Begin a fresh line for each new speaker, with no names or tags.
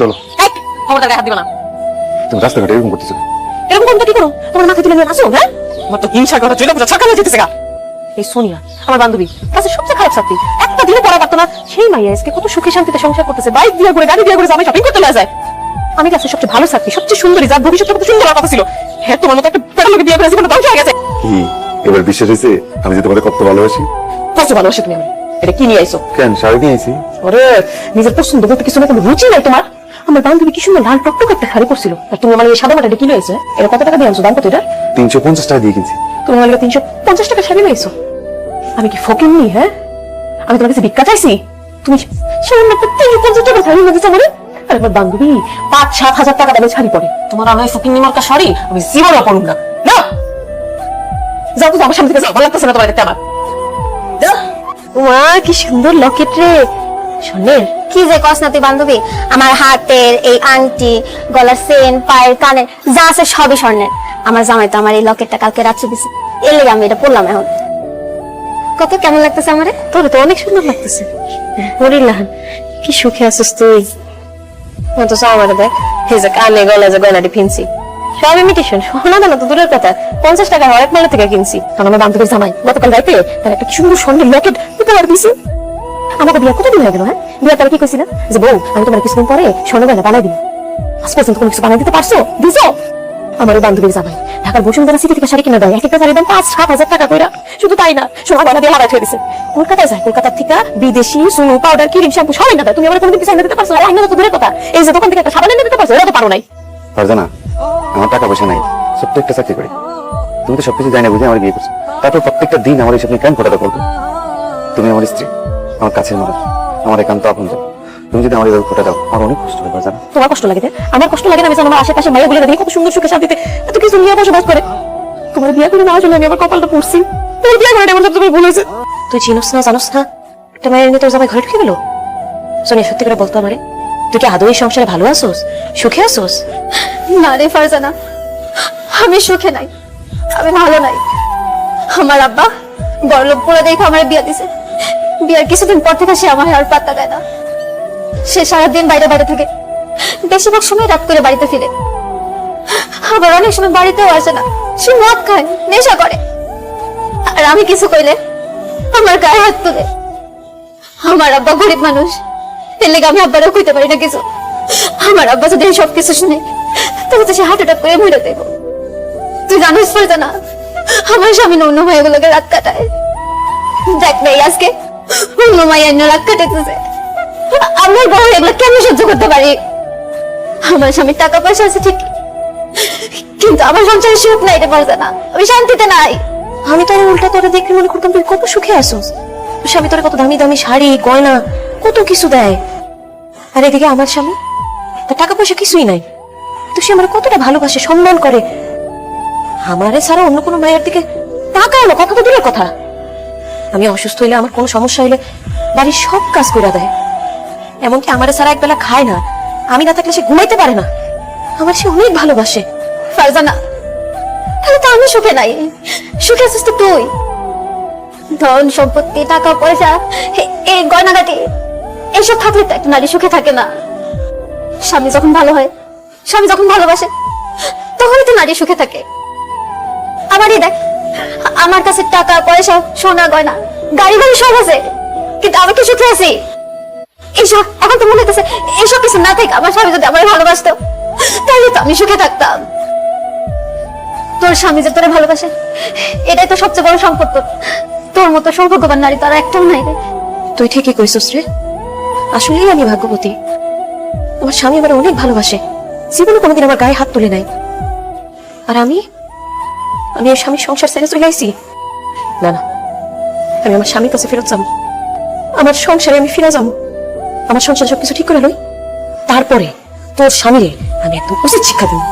চলো।
খবরদার গায়ে হাত দিবা না।
তুমি রাস্তাঘাটে এরকম করতেছো
এরকম কি করো? তোমার মাথায় তুলে নিয়ে আসো হ্যাঁ? আমার তো হিংসা কথা চলে বুঝা ছাকা যেতেছে গা। এই সোনিয়া আমার বান্ধবী কাছে সবচেয়ে খারাপ ছাত্রী। একটা দিনে পড়া পারতো না সেই মাইয়া আজকে কত সুখে শান্তিতে সংসার করতেছে বাইক দিয়ে করে গাড়ি দিয়ে করে আমি শপিং করতে যায়। আমি কাছে সবচেয়ে ভালো ছাত্রী সবচেয়ে সুন্দরী যার ভবিষ্যৎ কত সুন্দর কথা ছিল হ্যাঁ তোমার মতো একটা বিয়ে করে জীবনে ধ্বংস হয়ে গেছে।
কি? এবার বিশ্বাস হয়েছে আমি যে তোমাদের কত ভালোবাসি?
কত ভালোবাসো তুমি আমি এটা কি নিয়ে আইছো?
কেন শাড়ি নিয়ে আইছি?
ওরে নিজের পছন্দ বলতে কিছু না কোনো রুচি নাই তোমার। আমার বান্ধবী কি সুন্দর লাল টকটক একটা শাড়ি পরছিল? আর তুমি আমার এই সাদা মাটাটা কি লয়েছে এটা কত টাকা দিয়ে আনছো দাম কত এটা?
তিনশো পঞ্চাশ টাকা দিয়ে কিনছি।
তুমি আমার তিনশো পঞ্চাশ টাকা শাড়ি লয়েছো আমি কি ফকির নি হ্যাঁ? আমি তোমার কাছে ভিক্ষা চাইছি? তুমি সামান্য একটা তিনশো পঞ্চাশ টাকা শাড়ি লেগেছে আমার আর আমার বান্ধবী পাঁচ সাত হাজার টাকা দামের শাড়ি পরে। তোমার আমার ফকির নিমার্কা শাড়ি আমি জীবনও পড়ুন না। না যাও তো আমার সামনে থেকে যাও ভালো লাগতেছে না তোমার দেখতে আমার।
ওয়া কি সুন্দর লকেট রে। স্বর্ণের কি যে কস তুই বান্ধবী? আমার হাতের এই আংটি, গলার চেন পায়ের কানের, যা আছে সবই স্বর্ণের। আমার জামাই তো আমার এই লকেটটা কালকে রাত্রে দিছে। এর লেগে আমি এটা পড়লাম এখন। কত কেমন লাগতেছে আমারে?
তোর তো অনেক সুন্দর লাগতেছে। হরিলাহান কি সুখে আছিস তুই। তো আমার দেখ। এই যে কানে গলা যে গয়নাটি ফিনছি সব ইমিটেশন সোনা দানা তো দূরের কথা। পঞ্চাশ টাকা হরেক মেলা থেকে কিনছি। আমার বান্ধবীর জামাই গতকাল রাইতে তার একটা সুন্দর স্বর্ণের লকেট পার দিছি আমাকে বিয়ে কতদিন হয়ে গেল হ্যাঁ? বিয়ে তারা কি কইছিল যে, বউ, আমি তোমার কিছুদিন পরে স্বর্ণ বানাই দিই আজ পর্যন্ত কোনো কিছু বানাই দিতে পারছ? দিছো? আমার বান্ধবীর জামাই ঢাকার বসুন্ধরা সিটি থেকে শাড়ি কিনে দেয়। এক একটা শাড়ির দাম পাঁচ, সাত হাজার টাকা কইরা। শুধু তাই না সোনা গয়না দিয়ে হারাই দিছে কলকাতায় যায়, কলকাতার থেকে বিদেশি সুনো পাউডার ক্রিম শ্যাম্পু সব এনে তুমি আমার কিছু এনে দিতে পারছ? আইনা তো দূরের কথা। এই যে দোকান থেকে একটা সাবান এনে দিতে পারছ এটা তো পারো নাই।
ফারজানা, আমার টাকা পয়সা নাই। ছোট্ট একটা চাকরি করি। তুমি তো সবকিছু জানি, বুঝে আমার বিয়ে করছ। তারপর প্রত্যেকটা দিন আমার এইসব নিয়ে কেন ফোটাটা করবে তুমি আমার স্ত্রী। আমার কাছের মানুষ আমার একান্ত আপন তুমি যদি আমার এভাবে ফোটা দাও আমার অনেক কষ্ট হবে ফারজানা
তোমার কষ্ট লাগে আমার কষ্ট লাগে না আমি আমার আশেপাশে মায়ের বলে দেখি কত সুন্দর সুখে শান্তিতে এত কিছু নিয়ে বসবাস করে। তোমার বিয়ে করে নেওয়ার জন্য আমি আমার কপালটা পড়ছি। তোমার বিয়ে করে আমার তুমি ভুল হয়েছে। তুই চিনোস না জানোস না? একটা মায়ের নিয়ে তোর জামাই ঘরে ঢুকে গেল? সোনিয়া সত্যি করে বলতো আমারে তুই কি আদৌ এই সংসারে ভালো আছোস? সুখে আছোস?
না রে ফারজানা আমি সুখে নাই। আমি ভালো নাই। আমার আব্বা বড় লোক পুরো দেখে আমার বিয়ে দিছে। বিয়ার কিছুদিন পর থেকে সে আমার আর পাত্তা দেয় না। সে সারাদিন বাইরে বাইরে থাকে। বেশিরভাগ সময় রাত করে বাড়িতে ফিরে। আবার অনেক সময় বাড়িতেও আসে না। সে মদ খায়, নেশা করে। আর আমি কিছু কইলে আমার গায়ে হাত তুলে। আমার আব্বা গরিব মানুষ। এর লেগে আমি আব্বারও কইতে পারি না কিছু। আমার আব্বা যদি সব কিছু শুনে, তবে তো সে হার্ট অ্যাটাক করে মরে দেব তুই জানিস না, আমার স্বামী অন্য মাইয়াগুলোকে রাত কাটায়। দেখ নাই আজকে বউ এগুলো কেন সহ্য করতে পারি? আমার স্বামীর টাকা পয়সা আছে ঠিক, কিন্তু আমার সংসারে সুখ নাই রে আমি শান্তিতে নাই।
আমি উল্টা তোরে দেখলে মনে করতাম তুই কত সুখে স্বামী কত দামি দামি শাড়ি, গয়না, কত কিছু দেয়। আর এদিকে আমার স্বামী, তার টাকা পয়সা কিছুই নাই। তো সে আমার কতটা ভালোবাসে, সম্মান করে। আমারে ছাড়া অন্য কোনো মায়ের দিকে তাকায় না, কথা তো দূরের কথা। আমি অসুস্থ হইলে আমার কোনো সমস্যা হইলে বাড়ির সব কাজ করে দেয়। এমনকি আমারে ছাড়া একবেলা খায় না। আমি না থাকলে সে ঘুমাইতে পারে না। আমার সে অনেক ভালোবাসে।
ফারজানা, তাহলে তো আমি সুখে নাই। সুখে আছিস তো তুই। ধন সম্পত্তি, টাকা, পয়সা এই গয়নাগাটি এইসব থাকলে তো একটা নারী সুখে থাকে না। স্বামী যখন ভালো হয়, স্বামী যখন ভালোবাসে, তখনই তো নারী সুখে থাকে। আমারই দেখ আমার কাছে টাকা, পয়সা, সোনা, গয়না গাড়ি বাড়ি সব আছে। কিন্তু আমি কি সুখে আছি এইসব এখন তো মনে হচ্ছে এইসব কিছু না থাকে, আমার স্বামী যদি আমার ভালোবাসতো, তাহলে তো আমি সুখে থাকতাম। তোর স্বামী যে ভালোবাসে, এটাই তো সবচেয়ে বড় সম্পদ। তোর। মতো সৌভাগ্যবান নারী তার একটাও নাই
তুই ঠিকই কইছিস রে। আসলেই আমি ভাগ্যবতী। আমার স্বামী আমার অনেক ভালোবাসে। জীবনে কোনোদিন আমার গায়ে হাত তুলে নাই। আর আমি? আমি এই স্বামীর সংসার ছেড়ে চলে আইছি। না না, আমি আমার স্বামীর কাছে ফেরত যাব। আমার সংসারে আমি ফিরে যাব। আমার সংসার সবকিছু ঠিক করে লই। তারপরে তোর স্বামীরে আমি একদম উচিত শিক্ষা দিব।